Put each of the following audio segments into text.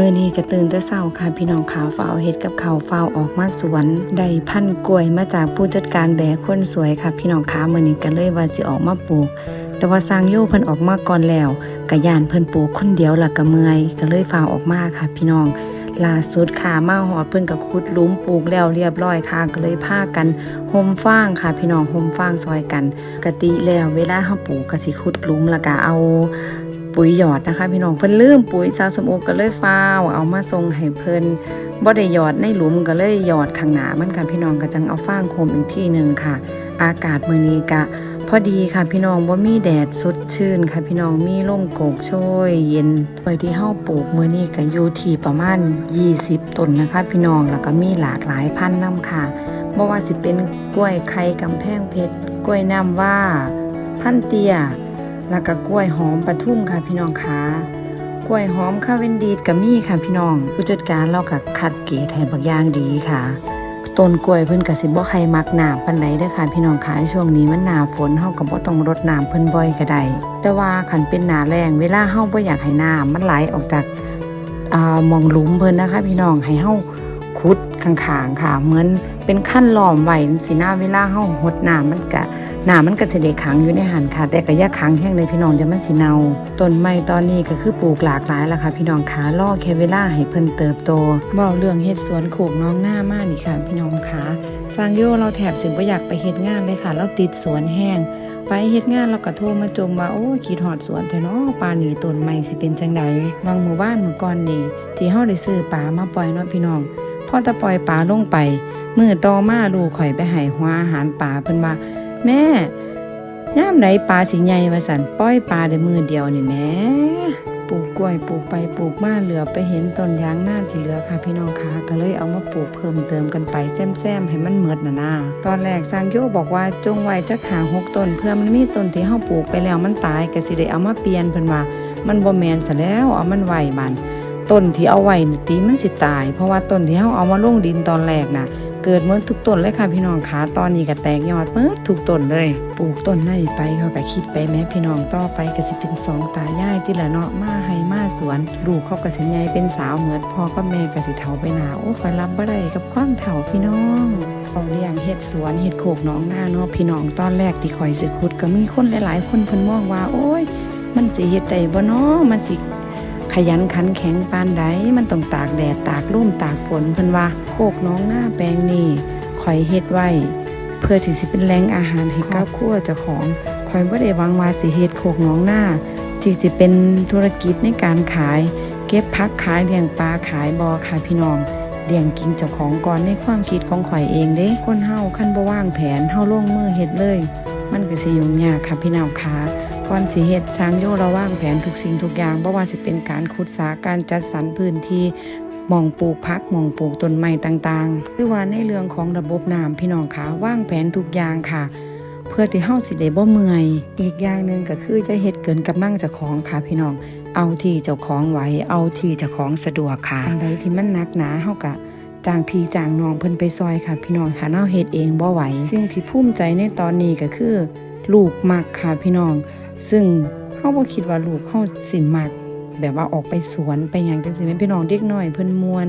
มื้อนี้ก็ตื่นแต่เช้าค่ะพี่น้องขาวฝ้าเฮ็ดกับขาวฝ้าออกมาสวนได้พันกล้วยมาจากผู้จัดการแบกคนสวยค่ะ พี่น้องขามื้อนี้ก็เลยว่าสิออกมาปลูก แต่ว่าสร้างโยเพิ่นออกมาก่อนแล้วก็ย่านเพิ่นปลูกคนเดียวและก็เมื่อยก็เลยฝ้าออกมาค่ะ พี่น้องล่าสุดค่ะมาหอดเพิ่นก็ขุดลุมปลูกแล้วเรียบร้อยค่ะก็เลยพากันห่มฟางค่ะ พี่น้องห่มฟางซอยกันปกติแล้วเวลาเฮาปลูกก็สิขุดลุมแล้วก็เอา ปุ๋ยหยอดนะคะ พี่น้องเพิ่นลืมปุ๋ยสาวสมโอก็เลยฟ้าวเอามาส่งให้เพิ่นบ่ได้หยอดในหลุมก็เลยหยอดข้างหน้ามันค่ะพี่น้องก็จังเอาฟางโคมอีกที่หนึ่งค่ะ อากาศมื้อนี้ก็พอดีค่ะพี่น้องบ่ามีแดดสดชื่นค่ะพี่น้องมีลมโกกโชยเย็นไว้ที่เฮาปลูกมื้อนี้ก็อยู่ที่ประมาณ 20ต้นนะคะ พี่น้องแล้วก็มีหลากหลายพันธุ์นํค่ะบ่ว่าสิเป็นกล้วยไข่กำแพงเพชรกล้วยน้ำว่า พันเตีย แล้วก็กล้วยหอมปทุมค่ะพี่น้องคะกล้วยหอมข้าวเวนดีดกับมี่ค่ะพี่น้อง ผู้จัดการเราก็คัดเกรดให้บักย่างดีค่ะต้นกล้วยเพิ่นก็สิบ่ใครมักน้ำปานใดเด้อค่ะพี่น้องค่ะช่วงนี้มันหนาฝนเฮาก็บ่ต้องรดน้ำเพิ่นบ่อยก็ได้แต่ว่าคันเป็นหน้าแล้งเวลาเฮาบ่อยากให้น้ำมันไหลออกจากอ่ามองหลุมเพิ่นนะคะ พี่น้องให้เฮาขุดข้างๆค่ะ เหมือนเป็นขั้นล้อมไว้สิหน้าเวลาเฮาหดน้ำมันก็ หนามันก็สิได้ขังอยู่ในหันค่ะ แต่ก็อย่าขังแห้งเลยพี่น้องเดี๋ยวมันสิเนาต้นไม้ตอนนี้ก็คือปลูกหลากหลายแล้วค่ะ พี่น้องขาล่อแค่เวลาให้เพิ่นเติบโตเว้าเรื่องเฮ็ดสวนโขกน้องหน้ามากนี่ค่ะ พี่น้องขาสร้างโยเราแถบสิบ่อยากไปเฮ็ดงานเลยค่ะ เราติดสวนแห้งไปเฮ็ดงานเราก็โทรมาจมว่าโอ้คิดฮอดสวนแท้เนาะปลาหนีต้นไม้สิเป็นจังไดบางหมู่บ้านเมื่อก่อนนี่ที่เฮาได้ซื้อปลามาปล่อยเนาะพี่น้องพอตะปล่อยปลาลงไปมื้อต่อมาลูกข่อยไปให้หัวอาหารปลาเพิ่นว่า แม่ย่ามไหนปลาสิใหญ่ว่าสันป้อยปลาได้มือเดียวนี่แม่ปลูกกล้วยปลูกไปปลูกมาเหลือไปเห็นต้นยางหน้าที่เหลือค่ะพี่น้องค่ะก็เลยเอามาปลูกเพิ่มเติมกันไปแซมๆให้มันเหมือดน่ะนะตอนแรกสร้างโยบอกว่าจงไว้จักหาหกต้นเพื่อมันมีต้นที่เฮาปลูกไปแล้วมันตายก็สิได้เอามาเปลี่ยนเพิ่นว่ามันบ่แมนซะแล้วเอามันไว้บันต้นที่เอาไว้นี่ตีมันสิตาย เพราะว่าต้นที่เฮาเอามาลงดินตอนแรกน่ะ เกิดเมื่อทุกต้นเลยค่ะพี่น้องขาตอนนี้ก็แตกยอดเมื่อทุกต้นเลย ปลูกต้นไหนไปเขาก็คิดไปแม้พี่น้องต่อไปก็สิเป็นสองตายายที่ละเนาะมาให้มาสวนลูกเขาก็สิใหญ่เป็นสาวเหมือนพ่อกับแม่ก็สิเฒ่าไปหนาโอ้คอยรับบ่ได้กับความเฒ่าพี่น้องเขาเลี้ยงเฮ็ดสวนเฮ็ดโคกน้องหน้าเนาะพี่น้องตอนแรกที่ข่อยสิขุดก็มีคนหลาย ๆ คนเพิ่นมองว่า โอ้ย มันสิเฮ็ดได้บ่เนาะมันสิ ขยันขันแข็งปานใดมันต้องตากแดดตากลมตากฝนเพิ่นว่าโคกน้องหน้าแปลงนี่ข่อยเฮ็ดไว้ เพื่อที่สิเป็นแหล่งอาหารให้กับครัวเจ้าของข่อยบ่ได้วังวาสิเฮ็ดโคกน้องหน้าที่สิเป็นธุรกิจในการขาย เก็บพักขายเลี้ยงปลาขายบอค่ะพี่น้องเลี้ยงกินเจ้าของก่อนในความคิดของข่อยเองเด้คนเฮาคันบ่ว่างแผนเฮาลงมือเฮ็ดเลย มันก็สิยุ่งยากค่ะพี่น้องค่ะ ก่อนสิเฮ็ดสร้างโยระว่างแผนทุกสิ่งทุกอย่างบ่ว่าสิเป็นการขุดสาการจัดสรรพื้นที่หมองปลูกพักหมองปลูกต้นไม้ต่างๆ หรือว่าในเรื่องของระบบน้ำพี่น้องคะว่างแผนทุกอย่างค่ะ เพื่อที่เฮาสิได้บ่เมื่อย อีกอย่างหนึ่งก็คือจะเฮ็ดเกินกำลังเจ้าของค่ะพี่น้อง เอาที่เจ้าของไหวเอาที่เจ้าของสะดวกค่ะอันใดที่มันหนักหนาเฮาก็จ้างพีจางน้องเพิ่นไปซอยค่ะ พี่น้องค่ะเฮาเฮ็ดเองบ่ไหว สิ่งที่ภูมิใจในตอนนี้ก็คือ ลูกมักค่ะพี่น้อง ซึ่งเฮาบ่คิดว่าลูกเฮาสิมักแบบว่าออกไปสวนไปหยังจังซี่แม่พี่น้องเด็กน้อยเพิ่นมวน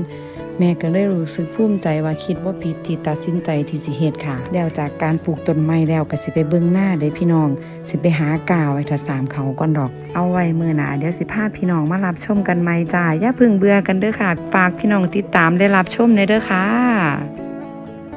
แม่ก็เลยรู้สึกภูมิใจว่าคิดว่าผิดที่ตัดสินใจที่สิเฮ็ดค่ะ แล้วจากการปลูกต้นไม้แล้วก็สิไปเบิ่งหน้าเด้พี่น้อง สิไปหากาวไว้ถ้าสามเขาก่อนดอก เอาไว้มื้อหน้าเดี๋ยวสิพาพี่น้องมารับชมกันใหม่จ้าอย่าเพิ่งเบื่อกันเด้อค่ะ ฝากพี่น้องติดตามได้รับชมในเด้อค่ะ